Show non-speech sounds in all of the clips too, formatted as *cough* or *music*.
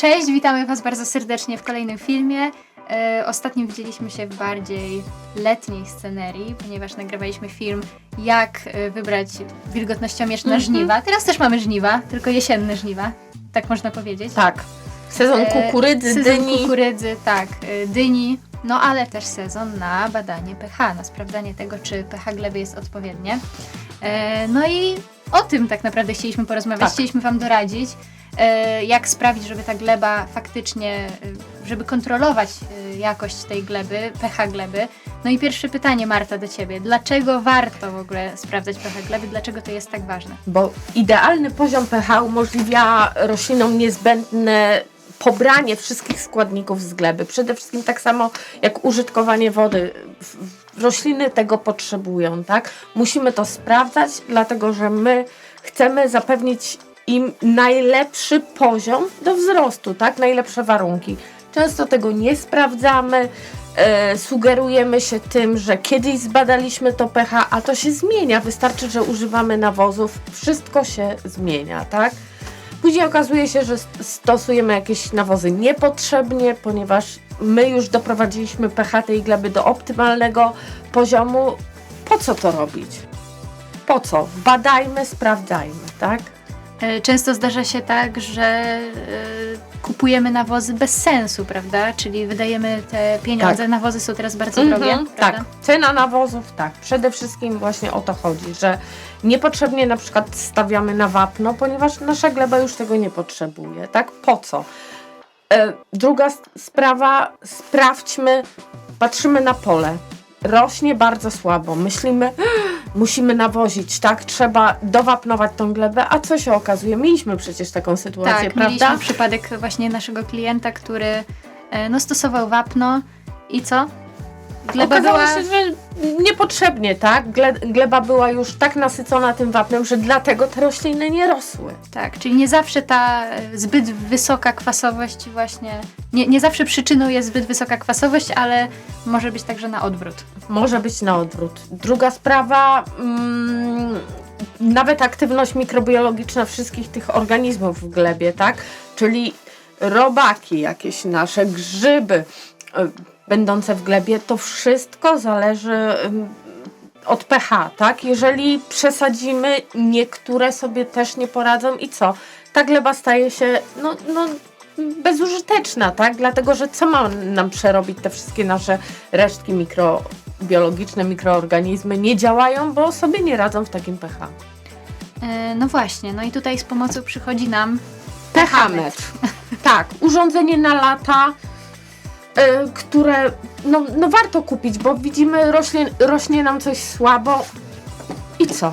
Cześć, witamy Was bardzo serdecznie w kolejnym filmie. E, ostatnio widzieliśmy się w bardziej letniej scenerii, ponieważ nagrywaliśmy film jak e, wybrać wilgotnościomierz na żniwa. Teraz też mamy żniwa, tylko jesienne żniwa, tak można powiedzieć. Tak. Sezon E, kukurydzy, sezon dyni. kukurydzy, tak, e, dyni, no ale też sezon na badanie pH, na sprawdzanie tego, czy pH gleby jest odpowiednie. E, No i o tym tak naprawdę chcieliśmy porozmawiać, Tak. chcieliśmy Wam doradzić, jak sprawić, żeby ta gleba faktycznie, e, żeby kontrolować e, jakość tej gleby, pH gleby. No i pierwsze pytanie, Marta, do Ciebie. Dlaczego warto w ogóle sprawdzać pH gleby? Dlaczego to jest tak ważne? Bo idealny poziom pH umożliwia roślinom niezbędne pobranie wszystkich składników z gleby. Przede wszystkim tak samo jak użytkowanie wody. Rośliny tego potrzebują, tak? Musimy to sprawdzać, dlatego że my chcemy zapewnić im najlepszy poziom do wzrostu, tak? Najlepsze warunki. Często tego nie sprawdzamy, e, sugerujemy się tym, że kiedyś zbadaliśmy to pH, a to się zmienia. Wystarczy, że używamy nawozów, wszystko się zmienia, tak? Później okazuje się, że st- stosujemy jakieś nawozy niepotrzebnie, ponieważ my już doprowadziliśmy pH tej gleby do optymalnego poziomu. Po co to robić? Po co? Badajmy, sprawdzajmy, tak? E, Często zdarza się tak, że e, kupujemy nawozy bez sensu, prawda? Czyli wydajemy te pieniądze. Nawozy są teraz bardzo drogie, Mhm, prawda? tak, cena nawozów, tak. Przede wszystkim właśnie o to chodzi, że niepotrzebnie na przykład stawiamy na wapno, ponieważ nasza gleba już tego nie potrzebuje, tak? Po co? E, druga sprawa, sprawdźmy, patrzymy na pole. Rośnie bardzo słabo. Myślimy, *gasps* musimy nawozić, tak? Trzeba dowapnować tą glebę, a co się okazuje? Mieliśmy przecież taką sytuację, Tak, prawda? mieliśmy przypadek właśnie naszego klienta, który e, no, stosował wapno i co? Gleba Okazało była... się, że niepotrzebnie, tak? Gle, gleba była już tak nasycona tym wapnem, że dlatego te rośliny nie rosły. Tak, czyli nie zawsze ta e, zbyt wysoka kwasowość właśnie... Nie, nie zawsze przyczyną jest zbyt wysoka kwasowość, ale może być także na odwrót. Może być na odwrót. Druga sprawa, mm, nawet aktywność mikrobiologiczna wszystkich tych organizmów w glebie, tak? Czyli robaki, jakieś nasze grzyby y, będące w glebie, to wszystko zależy od pH, tak? Jeżeli przesadzimy, niektóre sobie też nie poradzą i co? Ta gleba staje się, no, no bezużyteczna, tak? Dlatego, że co ma nam przerobić te wszystkie nasze resztki mikrobiologiczne, mikroorganizmy nie działają, bo sobie nie radzą w takim pH. E, No właśnie, no i tutaj z pomocą przychodzi nam pH-metr. Tak, urządzenie na lata, które no, no warto kupić, bo widzimy rośnie, rośnie nam coś słabo i co?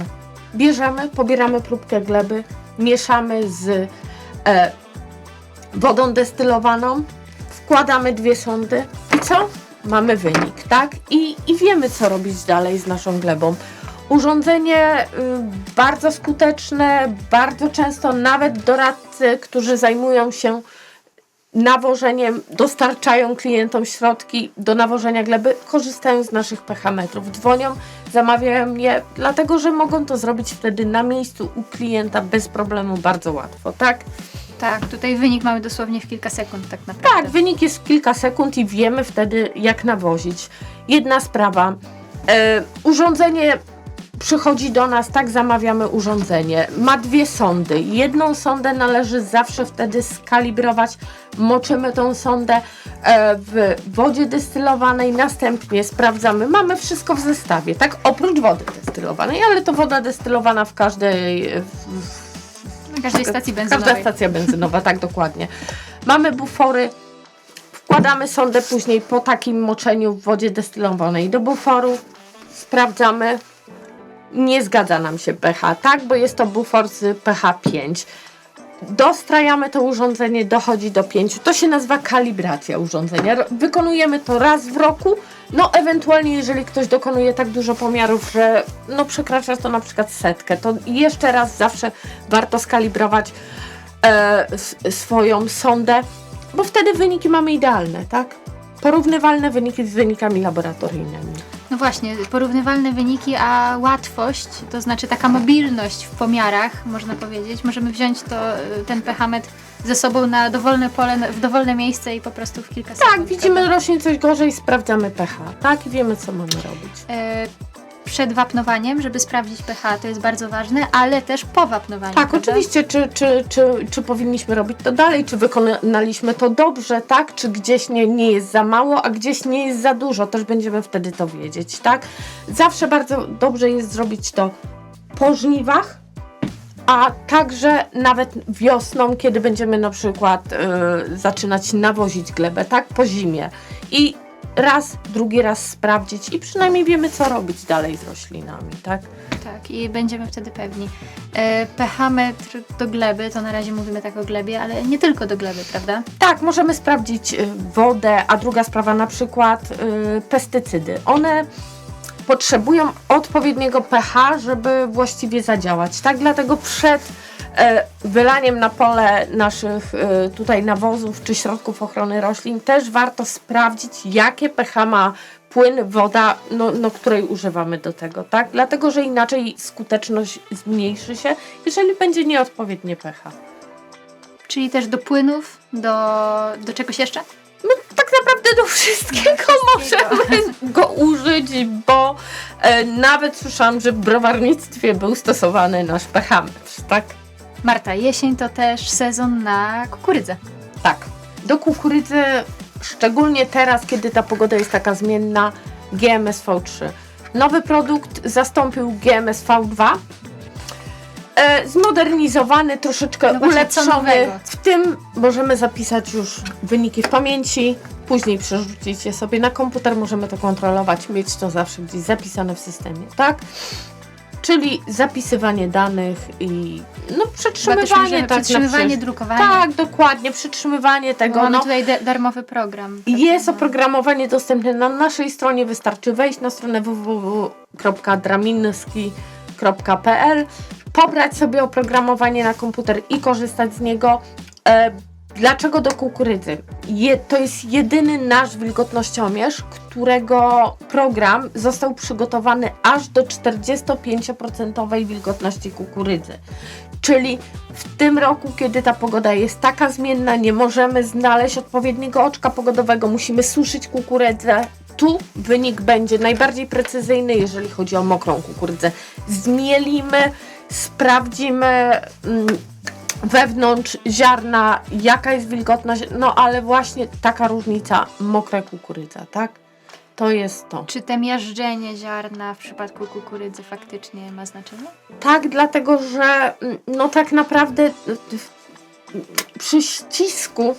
Bierzemy, pobieramy próbkę gleby, mieszamy z e, wodą destylowaną, wkładamy dwie sondy i co? Mamy wynik, tak? I, i wiemy, co robić dalej z naszą glebą. Urządzenie y, bardzo skuteczne, bardzo często nawet doradcy, którzy zajmują się nawożeniem, dostarczają klientom środki do nawożenia gleby, korzystają z naszych pH-metrów. Dzwonią, zamawiają je, dlatego że mogą to zrobić wtedy na miejscu u klienta bez problemu, bardzo łatwo, tak? Tak, tutaj wynik mamy dosłownie w kilka sekund tak naprawdę. Tak, wynik jest w kilka sekund i wiemy wtedy, jak nawozić. Jedna sprawa. E, urządzenie przychodzi do nas, tak zamawiamy urządzenie. Ma dwie sondy. Jedną sondę należy zawsze wtedy skalibrować. Moczymy tą sondę e, w wodzie destylowanej, następnie sprawdzamy. Mamy wszystko w zestawie, tak? Oprócz wody destylowanej, ale to woda destylowana w każdej, w, każdej stacji Każda benzynowej. stacja benzynowa, tak dokładnie. Mamy bufory, wkładamy sondę później po takim moczeniu w wodzie destylowanej do buforu, sprawdzamy. Nie zgadza nam się pH, tak, bo jest to bufor z pH 5. Dostrajamy to urządzenie, dochodzi do 5. To się nazywa kalibracja urządzenia. Wykonujemy to raz w roku. No, ewentualnie, jeżeli ktoś dokonuje tak dużo pomiarów, że no, przekracza to na przykład setkę, to jeszcze raz zawsze warto skalibrować e, swoją sondę, bo wtedy wyniki mamy idealne, tak? Porównywalne wyniki z wynikami laboratoryjnymi. No właśnie, porównywalne wyniki, a łatwość, to znaczy taka mobilność w pomiarach, można powiedzieć. Możemy wziąć to, y, ten pH-metr, ze sobą na dowolne pole, w dowolne miejsce i po prostu w kilka Tak, sekund. widzimy rośnie coś gorzej, sprawdzamy pH, tak? I wiemy, co mamy robić. E, Przed wapnowaniem, żeby sprawdzić pH, to jest bardzo ważne, ale też po wapnowaniu. Tak, prawda? oczywiście, czy, czy, czy, czy powinniśmy robić to dalej, czy wykonaliśmy to dobrze, tak? Czy gdzieś nie, nie jest za mało, a gdzieś nie jest za dużo, też będziemy wtedy to wiedzieć, tak? Zawsze bardzo dobrze jest zrobić to po żniwach, a także nawet wiosną, kiedy będziemy na przykład y, zaczynać nawozić glebę, tak? Po zimie. I raz, drugi raz sprawdzić i przynajmniej wiemy, co robić dalej z roślinami, tak? Tak, i będziemy wtedy pewni. E, pH-metr do gleby, to na razie mówimy tak o glebie, ale nie tylko do gleby, prawda? Tak, możemy sprawdzić y, wodę, a druga sprawa na przykład y, pestycydy. One potrzebują odpowiedniego pH, żeby właściwie zadziałać. Tak, dlatego przed wylaniem na pole naszych e, tutaj nawozów czy środków ochrony roślin też warto sprawdzić, jakie pH ma płyn, woda, no, no, której używamy do tego, tak? Dlatego, że inaczej skuteczność zmniejszy się, jeżeli będzie nieodpowiednie pH. Czyli też do płynów, do, do czegoś jeszcze? No, tak naprawdę do wszystkiego, możemy go użyć, bo e, nawet słyszałam, że w browarnictwie był stosowany nasz pH-metr, tak? Marta, jesień to też sezon na kukurydzę. Tak. Do kukurydzy, szczególnie teraz, kiedy ta pogoda jest taka zmienna, GMSV3. Nowy produkt zastąpił GMSV2. E, zmodernizowany, troszeczkę No właśnie, co ulepszony. nowego? W tym możemy zapisać już wyniki w pamięci, później przerzucić je sobie na komputer, możemy to kontrolować, mieć to zawsze gdzieś zapisane w systemie, tak? Czyli zapisywanie danych i no, przetrzymywanie, tak, na przetrzymywanie, przyszłość. drukowanie. Tak, dokładnie, przytrzymywanie Bo tego. mamy No, tutaj darmowy program. jest oprogramowanie dostępne na naszej stronie, wystarczy wejść na stronę www.draminski.pl, pobrać sobie oprogramowanie na komputer i korzystać z niego. Dlaczego do kukurydzy? Je, to jest jedyny nasz wilgotnościomierz, którego program został przygotowany aż do 45% wilgotności kukurydzy. Czyli w tym roku, kiedy ta pogoda jest taka zmienna, nie możemy znaleźć odpowiedniego oczka pogodowego, musimy suszyć kukurydzę. Tu wynik będzie najbardziej precyzyjny, jeżeli chodzi o mokrą kukurydzę. Zmielimy, sprawdzimy mm, wewnątrz ziarna, jaka jest wilgotność, no ale właśnie taka różnica, mokra kukurydza, tak? To jest to. Czy te miażdżenie ziarna w przypadku kukurydzy faktycznie ma znaczenie? Tak, dlatego że mm, no tak naprawdę przy ścisku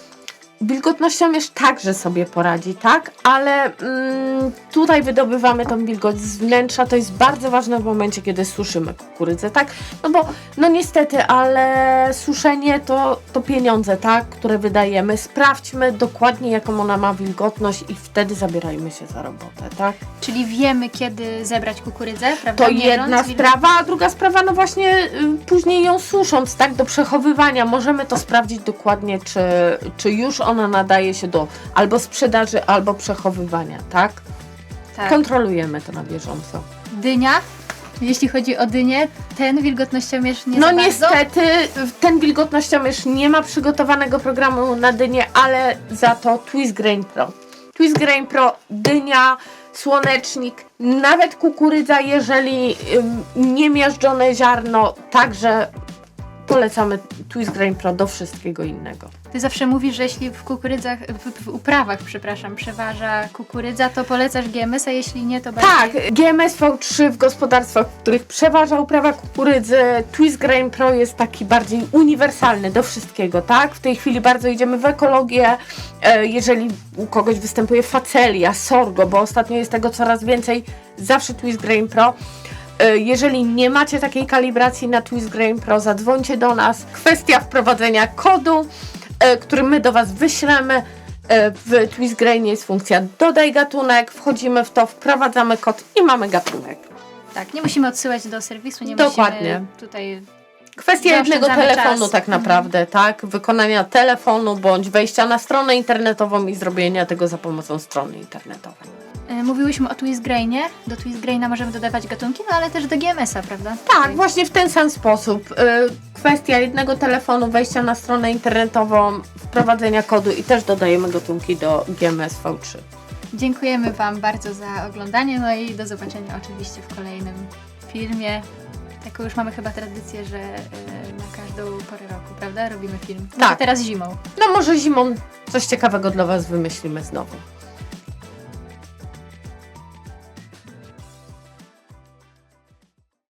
wilgotnościomierz także sobie poradzi, tak? Ale mm, tutaj wydobywamy tą wilgoć z wnętrza, to jest bardzo ważne w momencie, kiedy suszymy kukurydzę, tak? No bo, no niestety, ale suszenie to, to pieniądze, tak? Które wydajemy. Sprawdźmy dokładnie, jaką ona ma wilgotność i wtedy zabierajmy się za robotę, tak? Czyli wiemy, kiedy zebrać kukurydzę, prawda? To jedna wilgoć- sprawa, a druga sprawa, no właśnie y, później ją susząc, tak, do przechowywania, możemy to sprawdzić dokładnie, czy, czy już ona nadaje się do albo sprzedaży, albo przechowywania, tak? Tak. Kontrolujemy to na bieżąco. Dynia, jeśli chodzi o dynię, ten wilgotnościomierz nie no niestety, ten wilgotnościomierz nie ma przygotowanego programu na dynię, ale za to Twist Grain Pro. Twist Grain Pro, dynia, słonecznik, nawet kukurydza, jeżeli nie miażdżone ziarno, także polecamy Twist Grain Pro do wszystkiego innego. Ty zawsze mówisz, że jeśli w kukurydzach, w, w uprawach, przepraszam, przeważa kukurydza, to polecasz GMS, a jeśli nie, to bardziej... Tak, GMSV3 w gospodarstwach, w których przeważa uprawa kukurydzy, Twist Grain Pro jest taki bardziej uniwersalny do wszystkiego, tak? W tej chwili bardzo idziemy w ekologię, e, jeżeli u kogoś występuje facelia, sorgo, bo ostatnio jest tego coraz więcej, zawsze Twist Grain Pro. E, Jeżeli nie macie takiej kalibracji na Twist Grain Pro, zadzwońcie do nas. Kwestia wprowadzenia kodu, który my do Was wyślemy. E, W Twist Grainie jest funkcja dodaj gatunek, wchodzimy w to, wprowadzamy kod i mamy gatunek. Tak, nie musimy odsyłać do serwisu, nie Dokładnie. musimy tutaj... Kwestia jednego telefonu czas. tak naprawdę, tak? Wykonania telefonu bądź wejścia na stronę internetową i zrobienia tego za pomocą strony internetowej. Y, Mówiłyśmy o Twist Grainie. Do Twist Graina możemy dodawać gatunki, no ale też do GMS-a, prawda? Tak, właśnie w ten sam sposób. Y, Kwestia jednego telefonu, wejścia na stronę internetową, wprowadzenia kodu i też dodajemy gatunki do GMS V3. Dziękujemy Wam bardzo za oglądanie, no i do zobaczenia oczywiście w kolejnym filmie. Taką już mamy chyba tradycję, że y, na każdą porę roku, prawda? Robimy film. Może Tak. teraz zimą. No może zimą coś ciekawego dla Was wymyślimy znowu.